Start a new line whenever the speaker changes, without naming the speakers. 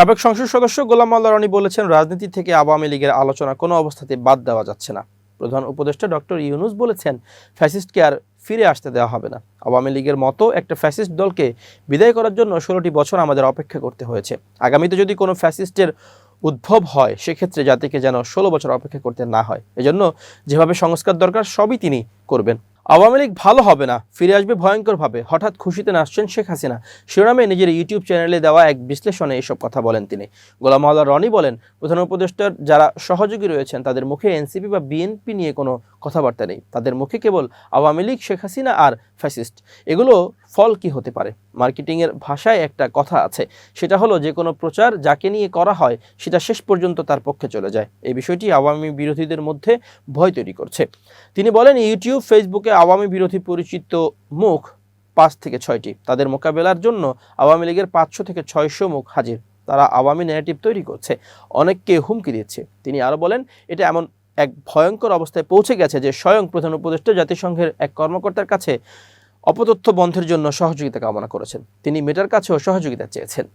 সাবেক সংসদ সদস্য গোলাম মাল্লা রনি বলেছেন, রাজনীতি থেকে আওয়ামী লীগের আলোচনা কোনো অবস্থাতে বাদ দেওয়া যাচ্ছে না। প্রধান উপদেষ্টা ডক্টর ইউনুস বলেছেন, ফ্যাসিস্টকে আর ফিরে আসতে দেওয়া হবে না। আওয়ামী লীগের মতো একটা ফ্যাসিস্ট দলকে বিদায় করার জন্য ষোলোটি বছর আমাদের অপেক্ষা করতে হয়েছে। আগামীতে যদি কোনো ফ্যাসিস্টের উদ্ভব হয়, সেক্ষেত্রে জাতিকে যেন ষোলো বছর অপেক্ষা করতে না হয়। এজন্য যেভাবে সংস্কার দরকার, সবই তিনি করবেন। আওয়ামী লীগ ভালো হবে না, ফিরে আসবে ভয়ঙ্করভাবে। হঠাৎ খুশিতে নাচছেন শেখ হাসিনা। শিরোনামে নিজের ইউটিউব চ্যানেলে দেওয়া এক বিশ্লেষণে এসব কথা বলেন তিনি। গোলাম মাওলা রনি বলেন, প্রধান উপদেষ্টার যারা সহযোগী রয়েছেন, তাদের মুখে এনসিপি বা বিএনপি নিয়ে কোনো কথাবার্তা নেই। তাদের মুখে কেবল আওয়ামী লীগ, শেখ হাসিনা আর ফ্যাসিস্ট। এগুলো ফল কি হতে পারে? মার্কেটিংয়ের ভাষায় একটা কথা আছে। সেটা হলো যে কোনো প্রচার যাকে নিয়ে করা হয়, সেটা শেষ পর্যন্ত তার পক্ষে চলে যায়। এই বিষয়টি আওয়ামী বিরোধীদের মধ্যে ভয় তৈরি করছে। তিনি বলেন, ইউটিউব, ফেসবুকে আওয়ামী বিরোধী পরিচিত মুখ পাঁচ থেকে ছয়টি। তাদের মোকাবেলার জন্য আওয়ামী লীগের পাঁচশো থেকে ছয়শো মুখ হাজির। তারা আওয়ামী ন্যারেটিভ তৈরি করছে। অনেককে হুমকি দিচ্ছে। তিনি আরও বলেন, এটা এমন এক ভয়ঙ্কর অবস্থায় পৌঁছে গেছে যে স্বয়ং প্রধান উপদেষ্টা জাতিসংঘের এক কর্মকর্তার কাছে অপতথ্য বন্ধের জন্য সহযোগিতা কামনা করেছেন। তিনি মেটার কাছেও সহযোগিতা চেয়েছেন।